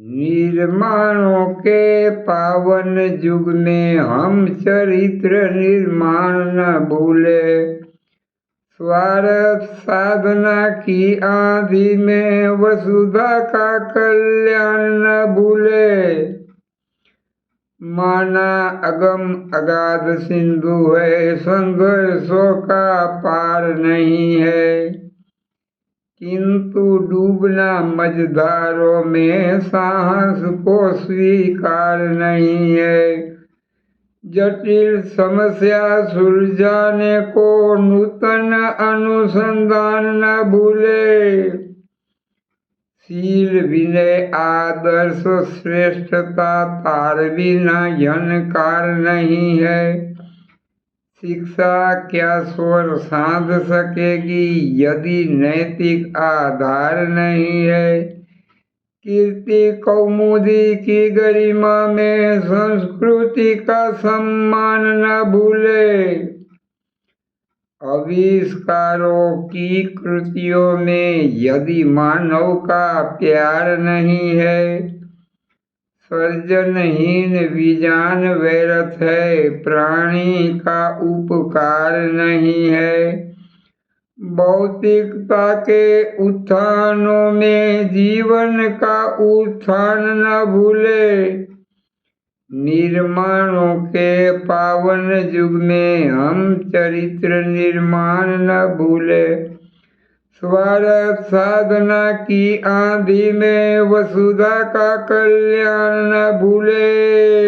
निर्माणों के पावन युग में हम चरित्र निर्माण न भूले। स्वार्थ साधना की आंधी में वसुधा का कल्याण न भूले। माना अगम अगाध सिंधु है, संघर्षों का पार नहीं है। किंतु डूबना मझधारों में साहस को स्वीकार नहीं है। जटिल समस्या सुलझाने को नूतन अनुसंधान न भूले। शील विनय आदर्श श्रेष्ठता तार बिना जनकार नहीं है। शिक्षा क्या स्वर साध सकेगी? यदि नैतिक आधार नहीं है, कीर्ति कौमुदी की गरिमा में संस्कृति का सम्मान न भूले। आविष्कारों की कृतियों में यदि मानव का प्यार नहीं है सर्जनहीन विजान व्यर्थ है, प्राणी का उपकार नहीं है। भौतिकता के उत्थानों में जीवन का उत्थान न भूले। निर्माणों के पावन युग में हम चरित्र निर्माण न भूले। स्वार्थ साधना की आंधी में वसुधा का कल्याण न भूले।